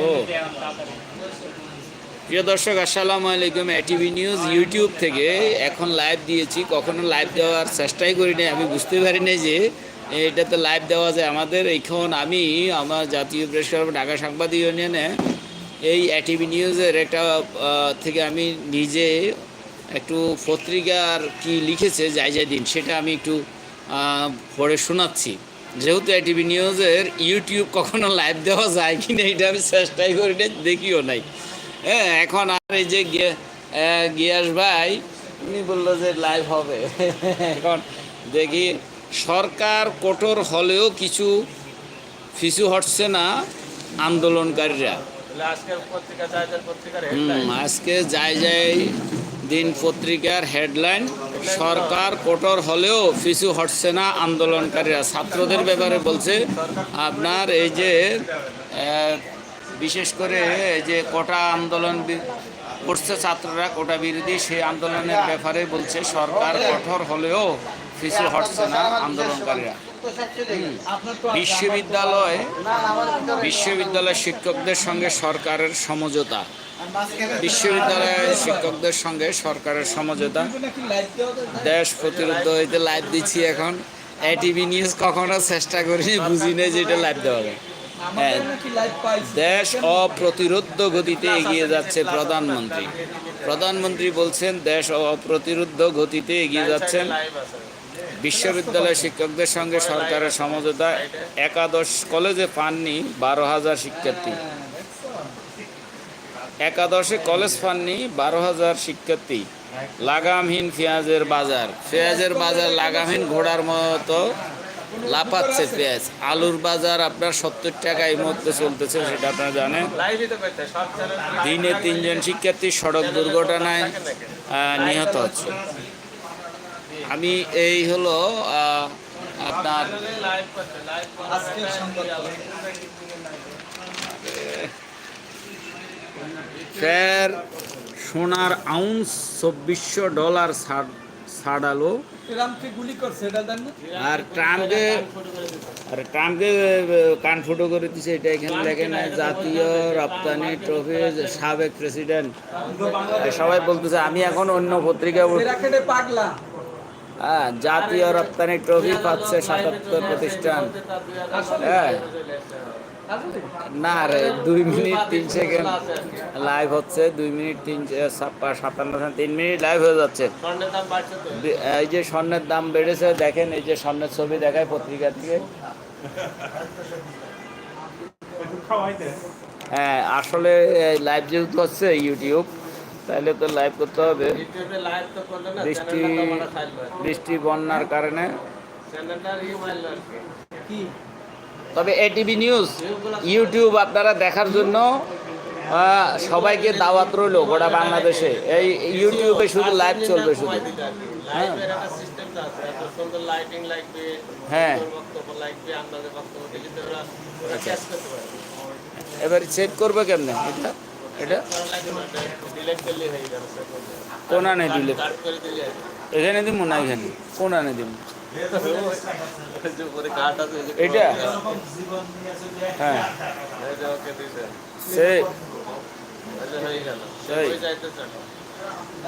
ও। প্রিয় দর্শক, আসসালামু আলাইকুম এটিভি নিউজ ইউটিউব থেকে। এখন লাইভ দিয়েছি। কখনো লাইভ দেওয়ার চেষ্টাই করি নাই। আমি বুঝতে পারি নাই যে এটা তো লাইভ দেওয়া যায় আমাদের। এখন আমি আমার জাতীয় প্রেস ক্লাব ঢাকা সাংবাদিক ইউনিয়নে এই এটিভি নিউজের একটা থেকে আমি নিজে একটু পত্রিকার কি লিখেছে, যাই যাই দিন, সেটা আমি একটু পড়ে শোনাচ্ছি। যেহেতু এটিভি নিউজের ইউটিউব কখনো লাইভ দেওয়া যায় কি না এটা আমি চেষ্টাই করি না দেখিও নাই। হ্যাঁ এখন আর এই যে গিয়ে- গিয়াস ভাই উনি বলল যে লাইভ হবে। এখন দেখি সরকার কঠোর হলেও কিছু পিছু হটছে না আন্দোলনকারীরা। আজকে যাই যাই দিন পত্রিকার হেডলাইন সরকার কঠোর হলেও পিছু হটছে না আন্দোলনকারীরা। ছাত্রদের ব্যাপারে বলছে, আপনার এই যে বিশেষ করে এই যে কোটা আন্দোলন করছে ছাত্ররা, কোটা বিরোধী সেই আন্দোলনের ব্যাপারে বলছে, সরকার কঠোর হলেও পিছু হটছে না আন্দোলনকারীরা। বিশ্ববিদ্যালয় বিশ্ববিদ্যালয় শিক্ষকদের সঙ্গে সরকারের সমঝোতা। বিশ্ববিদ্যালয়ের শিক্ষকদের সঙ্গে সরকারের সমঝোতা। দেশ প্রতিরোধ হইতে লাইভ দিচ্ছি এখন। এটিভি নিউজ কখনো চেষ্টা করিনি বুঝি না যে এটা লাইভ দেওয়া হবে হ্যাঁ দেশ অপ্রতিরোধ গতিতে এগিয়ে যাচ্ছে প্রধানমন্ত্রী। প্রধানমন্ত্রী বলছেন, দেশ অপ্রতিরোধ গতিতে এগিয়ে যাচ্ছেন। বিশ্ববিদ্যালয় শিক্ষকদের সঙ্গে সরকারের সমঝোতা। একাদশ কলেজে পাননি, বারো হাজার শিক্ষার্থী। একাদশে কলেজ পাননি বারো হাজার শিক্ষার্থী। লাগামহীন পেঁয়াজের বাজার। পেঁয়াজের বাজার লাগামহীন ঘোড়ার মতো লাফাচ্ছে পেঁয়াজ। আলুর বাজার আপনার সত্তর টাকা এই মুহূর্তে চলতেছে, সেটা আপনারা জানেন। দিনে তিনজন শিক্ষার্থী, সড়ক দুর্ঘটনায় নিহত হচ্ছে। আমি এই হলো আপনার লাইভ করতে লাইভ আজকের সংবাদ ফের সোনার আউন্স চব্বিশশো ডলার ছাড় ছাড়ালো। আর ট্রাম্পকে আর ট্রাম্পকে কান ফুটো করে দিছে এটা এখানে লেখে না জাতীয় রপ্তানি ট্রফি সাবেক প্রেসিডেন্ট। সবাই বলতেছে আমি এখন অন্য পত্রিকা পাগলা। হ্যাঁ জাতীয় রপ্তানি ট্রফি পাচ্ছে সাতাত্তর প্রতিষ্ঠান। হ্যাঁ। না রে দুই মিনিট তিন সেকেন্ড। লাইভ হচ্ছে দুই মিনিট তিন সাতান্ন সেকেন্ড, তিন মিনিট লাইভ হয়ে যাচ্ছে। স্বর্ণের দাম বাড়ছে তো। দে- এই যে স্বর্ণের দাম বেড়েছে দেখেন এই যে স্বর্ণের ছবি দেখায় পত্রিকা থেকে হ্যাঁ আসলে লাইভ যেহেতু হচ্ছে ইউটিউব তাহলে তো লাইভ করতে হবে। ইউটিউবে লাইভ তো করলে না বৃষ্টি বৃষ্টি বন্যার কারণে। তবে এটিভি নিউজ ইউটিউব আপনারা দেখার জন্য সবাইকে দাওয়াত রইল গোটা বাংলাদেশে। এই ইউটিউবে শুধু লাইভ চলবে শুধু। হ্যাঁ। পারে এবার সেট করবে কেমনে? এটা? এটা? হয়ে। কোন আনে দিলে এখানে দিব না এখানে? কোন আনে দিব এটা? হ্যাঁ। হয়ে। সেই। যাইতেছে